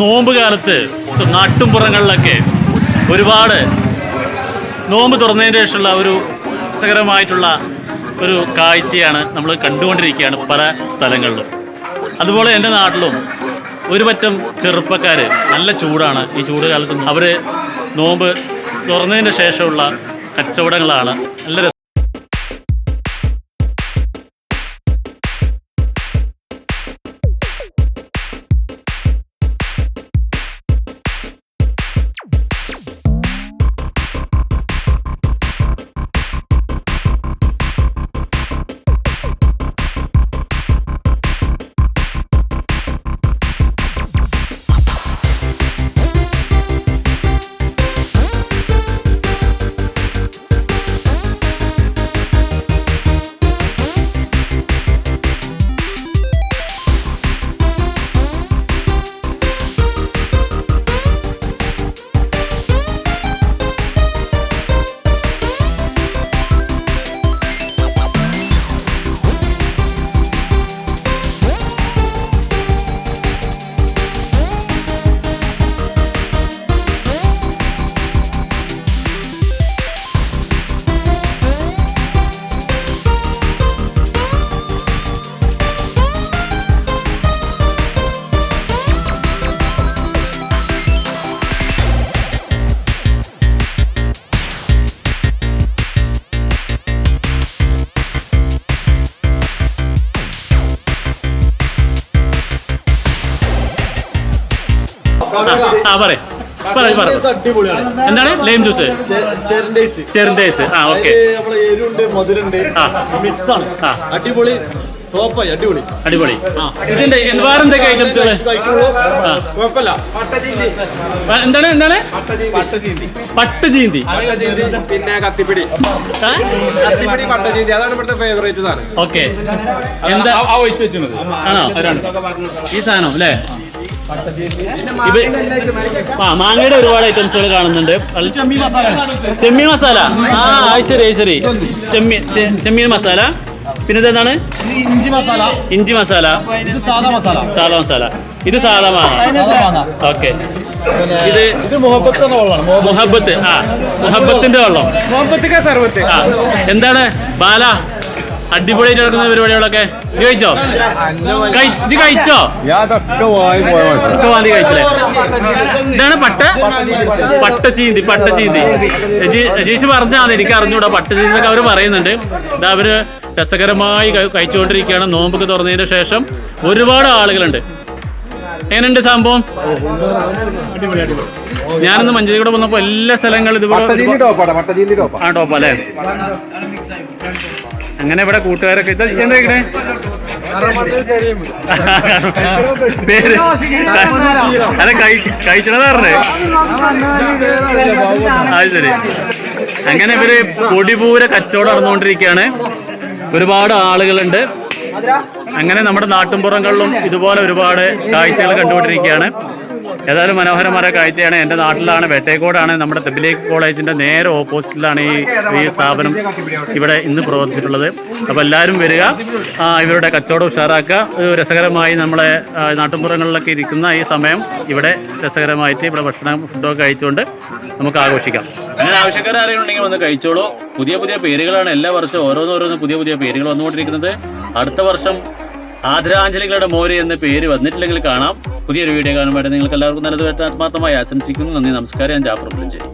നോമ്പ് കാലത്ത് നാട്ടുംപുറങ്ങളിലൊക്കെ ഒരുപാട് നോമ്പ് തുറന്നതിന് ശേഷമുള്ള ഒരു രസകരമായിട്ടുള്ള ഒരു കാഴ്ചയാണ് നമ്മൾ കണ്ടുകൊണ്ടിരിക്കുകയാണ് പല സ്ഥലങ്ങളിലും. അതുപോലെ എന്റെ നാട്ടിലും ഒരു പറ്റം ചെറുപ്പക്കാർ നല്ല ചൂടാണ്. ഈ ചൂട് കാലത്ത് അവർ നോമ്പ് തുറന്നതിന് ശേഷമുള്ള കച്ചവടങ്ങളാണ്. നല്ല ആ പറയ്. പറയ് പറ അടിപൊളിയാണ്. എന്താണ്? ലൈം ജ്യൂസ് ചെരണ്ടേസ് ചെറുന്തേസ് ആ ഓക്കെ. എരുണ്ട് മധുരണ്ട്. മിക്സ് ആണ്. അടിപൊളി. ടോപ്പായി അടിപൊളി. അടിപൊളി. ഇതിന്റെ വേറെ എന്തൊക്കെ ഐറ്റംസ്. കുഴപ്പമില്ല. എന്താണ് എന്താണ്? പട്ട് ചീന്തി. പിന്നെ കത്തിപ്പിടി. ആ? കത്തിപ്പിടി പട്ടചീന്തി. അതാണ് ഇവിടുത്തെ ഫേവറേറ്റ് സാധനം. ഓക്കെ. എന്താ? ആ ഒഴിച്ച് വെച്ചത് ആണോ? ഈ സാധനം അല്ലേ? ആ മാങ്ങയുടെ ഒരുപാട് ഐറ്റംസുകൾ കാണുന്നുണ്ട്. ചെമ്മീൻ മസാല. ആ ശരി ശരി. ചെമ്മീൻ ചെമ്മീൻ മസാല. പിന്നെ ഇതെന്താണ് ഇഞ്ചി മസാല. ഇഞ്ചി മസാല. ഇത് സാദാ മസാല. സാധാ മസാല. ഇത് സാധാ മാങ്ങ. ഓക്കെ. ഇത് ഇത് മുഹബത്ത് മുഹബത്ത്. ആ. മുഹബത്തിന്റെ വെള്ളം. എന്താണ്? ബാല. അടിപൊളിയായിട്ട് നടക്കുന്ന പരിപാടികളൊക്കെ. ഇത് കഴിച്ചോ? കഴി- ഇത് കഴിച്ചോ? ഒക്കെ വാന്തി കഴിച്ചില്ലേ? ഇതാണ് പട്ട. പട്ട ചീന്തി പട്ട ചീന്തി. രജീഷ് പറഞ്ഞാണ് എനിക്ക് അറിഞ്ഞൂടാ പട്ട ചീന്തി എന്നൊക്കെ അവർ പറയുന്നുണ്ട്. ഇത് അവർ രസകരമായി കഴിച്ചുകൊണ്ടിരിക്കുകയാണ്. നോമ്പൊക്കെ തുറന്നതിന് ശേഷം ഒരുപാട് ആളുകളുണ്ട്. എങ്ങനെയുണ്ട് സംഭവം? ഞാനൊന്ന് മഞ്ചേരി കൂടെ വന്നപ്പോ എല്ലാ സ്ഥലങ്ങളും ടോപ്പാ. ആ ടോപ്പ് അല്ലേ? അങ്ങനെ ഇവിടെ കൂട്ടുകാരൊക്കെ ഇത് എന്താ ഇവിടെ പേര്. അതെ കഴിച്ചണത് അത് ശരി. അങ്ങനെ ഇവർ പൊടിപൂര കച്ചവടം നടന്നുകൊണ്ടിരിക്കുകയാണ്. ഒരുപാട് ആളുകളുണ്ട്. അങ്ങനെ നമ്മുടെ നാട്ടിൻപുറങ്ങളിലും ഇതുപോലെ ഒരുപാട് കാഴ്ചകൾ കണ്ടുകൊണ്ടിരിക്കുകയാണ്. ഏതായാലും മനോഹരമായ കാഴ്ചയാണ്. എന്റെ നാട്ടിലാണ് വെട്ടേക്കോടാണ് നമ്മുടെ തെബിലേക്ക് കോളേജിന്റെ നേരെ ഓപ്പോസിറ്റിലാണ് ഈ ഈ സ്ഥാപനം ഇവിടെ ഇന്ന് പ്രവർത്തിച്ചിട്ടുള്ളത്. അപ്പോൾ എല്ലാവരും വരിക. ഇവരുടെ കച്ചവടം ഉഷാറാക്കുക. രസകരമായി നമ്മളെ നാട്ടുമ്പുറങ്ങളിലൊക്കെ ഇരിക്കുന്ന ഈ സമയം ഇവിടെ രസകരമായിട്ട് ഇവിടെ ഭക്ഷണം ഫുഡൊക്കെ കഴിച്ചുകൊണ്ട് നമുക്ക് ആഘോഷിക്കാം. അങ്ങനെ ആവശ്യക്കാർ അറിയുന്നുണ്ടെങ്കിൽ വന്ന് കഴിച്ചോളൂ. പുതിയ പുതിയ പേരുകളാണ് എല്ലാ വർഷവും ഓരോന്നോരോന്ന് പുതിയ പുതിയ പേരുകൾ വന്നുകൊണ്ടിരിക്കുന്നത്. അടുത്ത വർഷം ആദരാഞ്ജലികളുടെ മോര് എന്ന പേര് വന്നിട്ടില്ലെങ്കിൽ കാണാം. പുതിയൊരു വീഡിയോ കാണുമ്പോൾ നിങ്ങൾക്ക് എല്ലാവർക്കും നല്ലത് ആത്മാർത്ഥമായി ആശംസിക്കുന്നു. നന്ദി നമസ്കാരം. ഞാൻ ജാഫർ പുലഞ്ചേരി